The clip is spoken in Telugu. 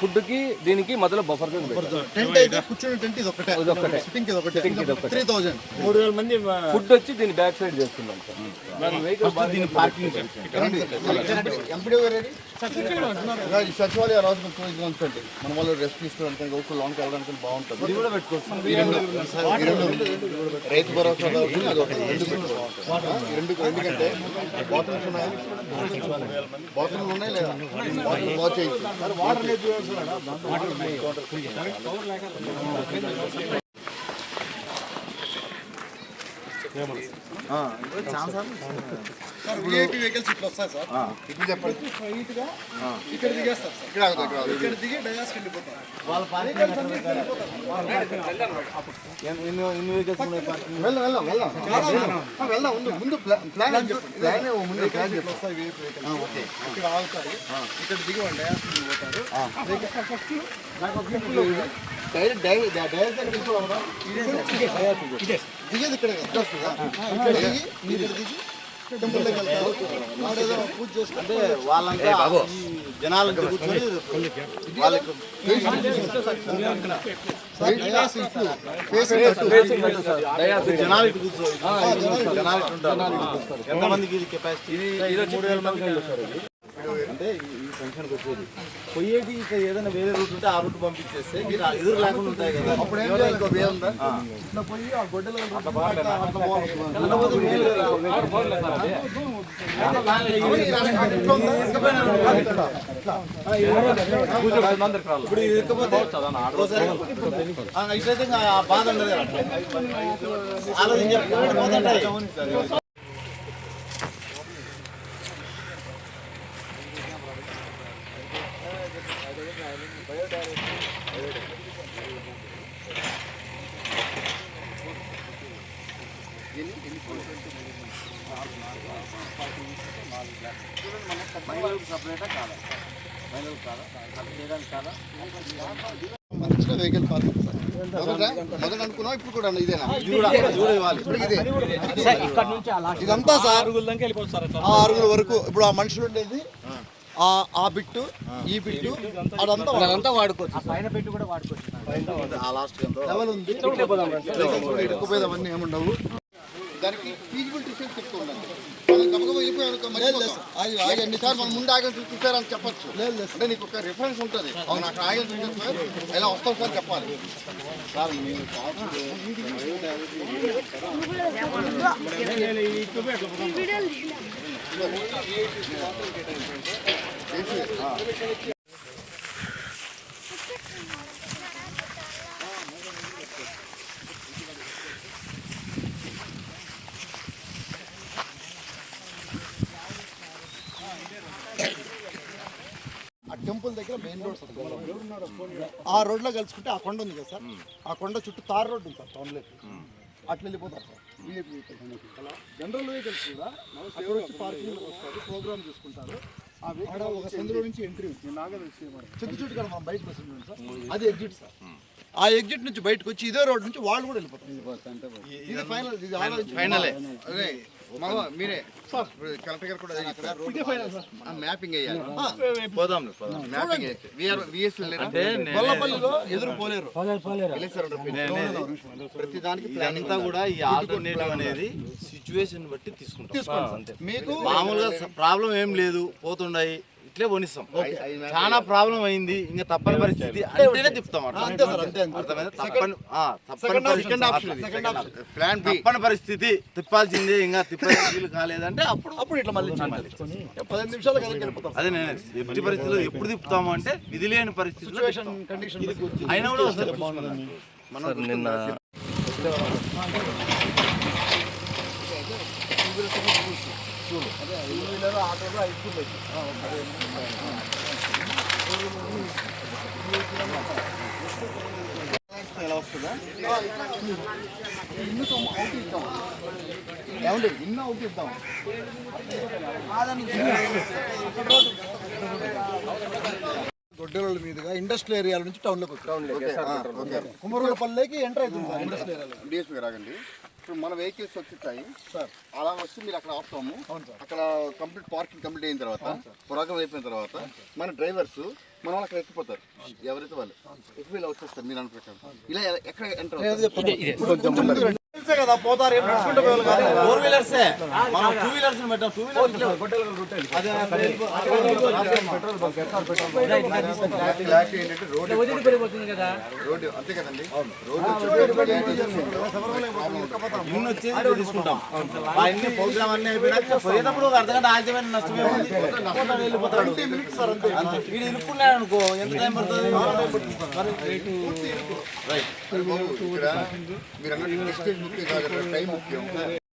ఫుడ్కి దీనికి మధ్యలో బఫర్ జోన్. టెంట్ అయితే కూర్చునే టెంట్ ఇది ఒకటే ఇది ఒక్కటే. సిట్టింగ్ ఇది ఒకటే Sitting ఇది ఒకటే. త్రీ థౌజండ్ మూడు వేల మంది ఫుడ్ వచ్చి దీని బ్యాక్ సైడ్ చేస్తున్నాం సార్. వెహికల్ దీని పార్కింగ్ ఎంపీడీ రెడీ సచివాలయ రాజు మన వాళ్ళు రెస్ట్ తీసుకోవడానికి ఒక లాంగ్ వెళ్ళడానికి బాగుంటుంది. కూడా పెట్టుకోవచ్చు. రైతు భరోసా ఒకటి. రెండు పెట్టుకోవాలి. రెండు ఎందుకంటే బాత్రూమ్స్ ఉన్నాయి. ఉన్నాయి లేదా? బాత్రూమ్ వాచ్ ఏమన్నా వెళ్దాం ముందు ముందు ప్లా- ప్లాన్ ప్లాన్ ముందు ప్లాన్ చెప్పండి. వస్తాయి ఇక్కడ ఆగుతాయి ఇక్కడ దిగి వాళ్ళు డయాస్ వెళ్ళిపోతారు డైరెక్ట్ డైరెక్ట్ డైరెక్ట్ దగ్గర వెళ్ళిపోవాలి దిగేది ఇక్కడ వస్తుందా ఇక్కడ దిగి మీరు ఇక్కడ దిగి టెంపుల్ దగ్గర వెళ్తారు వాడేదో పూజ చేసుకుంటే అంటే వాళ్ళంతా ఈ జనాలంతా కూర్చొని వాళ్ళకి డయాస్ ఇటు ఫేస్ అటు. జనాలు ఇటు కూర్చో జనాలు ఇటు ఉంటారు ఎంతమందికి ఇది కెపాసిటీ మూడు వేల మంది అంటే ఈ ఈ ఫంక్షన్కి వచ్చేది పోయేది ఇక ఏదైనా వేరే రూట్ ఉంటే ఆ రూట్ పంపించేస్తే మీరు ఆ ఎదురు లేకుండా ఉంటాయి కదా. అప్పుడు ఏం చేయాలి? ఇంకో ఉందా? ఇట్లా పోయి ఆ గొడ్డల అట్లా పోవాలి. కదా. ఇప్పుడు ఆ, ఇట్లయితే బాధ ఉండదు కదా. మంచిగా వెహికల్ పార్కింగ్ సార్. మొదట అనుకున్నాం ఇప్పుడు కూడా ఇదేనా? ఇదంతా సార్. ఆ ఆరుగురు వరకు. ఇప్పుడు ఆ మనుషులు ఉండేది ఆ ఆ బిట్టు ఈ బిట్టు అదంతా అదంతా వాడుకోవచ్చు. ఆ లాస్ట్ ఎంత. లెవెల్ ఉంది. ఇరుక్కుపోయేది అవన్నీ ఏముండవు దానికి ఫీజిబిలిటీ ఉండాలి ఎన్నిసార్లు మనం ముందు ఆగని చూసారని చెప్పొచ్చు. అంటే నీకు ఒక రిఫరెన్స్ ఉంటుంది. అవును అక్కడ సార్ ఎలా వస్తాం సార్ చెప్పాలి. సార్ మీరు ఆ టెంపుల్ దగ్గర మెయిన్ రోడ్ సార్. ఆ రోడ్లో కలుసుకుంటే ఆ కొండ ఉంది కదా సార్. ఆ కొండ చుట్టూ తార్ రోడ్ ఉంది సార్ టౌన్లోకి అట్లా వెళ్ళిపోతారు సార్. జనరల్ వెహికల్స్ కూడా అక్కడ వచ్చి పార్కింగ్ వస్తారు ప్రోగ్రామ్ చూసుకుంటారు. ఆ వెహికల్ ఒక సందులో నుంచి ఎంట్రీ చుట్టూ చుట్టూ కదా మనం బయటకు వస్తుంది సార్. అది ఎగ్జిట్ సార్. ఆ ఎగ్జిట్ నుంచి బయటకు వచ్చి ఇదే రోడ్ నుంచి వాళ్ళు కూడా వెళ్ళిపోతారు. ఇది ఫైనల్ ఇది ఫైనలే. మీరే. కలెక్టర్ గారు కూడా మ్యాపింగ్ పోదాం మ్యాపింగ్ విఆర్ విఎస్ అంటే నేనే- గొల్లపల్లిలో ఎదురు పోలేరు. ప్రతి దానికి ఇదంతా కూడా ఈ ఆల్టర్నేటివ్ అనేది సిచ్యువేషన్ బట్టి తీసుకుంటాం. మీకు మామూలుగా ప్రాబ్లం ఏం లేదు. పోతుండాయి. ఇట్లే పోనిస్తాం. చాలా ప్రాబ్లం అయింది. ఇంకా తప్పని పరిస్థితి. అంటేనే తిప్పుతాం? తప్పని ఆ, తప్పని సెకండ్ పరిస్థితి. సెకండ్ ఆప్షన్ అట్లా. సెకండ్ ఆప్షన్ ప్లాన్ బి తప్పని పరిస్థితి. తిప్పాల్సిందే ఇంకా తిప్పే వీలు కాలేదంటే అప్పుడు అప్పుడు ఇట్లా మళ్ళీ పదిహేను నిమిషాలు అదే నేను ఎట్టి పరిస్థితుల్లో ఎప్పుడు తిప్పుతాము అంటే విధి లేని కండిషన్ అయినా కూడా వస్తారు సార్ నిన్న ఎలా వస్తుందా ఇన్ని సొమ్ము అవుట్ ఇద్దాం ఏమండి? ఇన్ని అవుట్ ఇద్దాం. గొడ్డెల మీదుగా ఇండస్ట్రియల్ ఏరియాల నుంచి టౌన్లోకి కుమరులపల్లికి ఎంటర్ అవుతుంది సార్. ఇండస్ట్రియల్. ఏరియా డిఎస్పీ రాగండి ఇప్పుడు మన వెహికల్స్ వచ్చేస్తాయి. సార్. అలా వస్తే మీరు అక్కడ ఆపుతాము. అక్కడ కంప్లీట్ పార్కింగ్ కంప్లీట్ అయిన తర్వాత ప్రోగ్రామ్ అయిపోయిన తర్వాత మన డ్రైవర్స్ మన వాళ్ళు అక్కడ ఎక్కిపోతారు. ఎవరైతే వాళ్ళు. ఎక్కి ఇలా వచ్చేస్తారు మీరు అనుకుంటారు. ఇలా ఎక్కడ ఎంటర్ తెలుసే కదా పోతారు ఏం నడుచుకుంటూ కానీ ఫోర్ వీలర్సే మనం టూ వీలర్స్ పెట్టాం టూ వీలర్స్ అంతే కదండి. ఇన్ని వచ్చేది తీసుకుంటాం. అన్ని ప్రోగ్రామ్ అన్ని అయిపోయినాక పోయేటప్పుడు ఒక అర్ధగంట ఆగిపోయిన వెళ్ళిపోతాడు. అంతే. వీడు ఇరుక్కున్నాడు అనుకో ఎంత టైం పడుతుంది? ఇక్కడ మీరు అన్నట్టు డిస్టెన్స్ ముఖ్యం కాదు టైం ముఖ్యం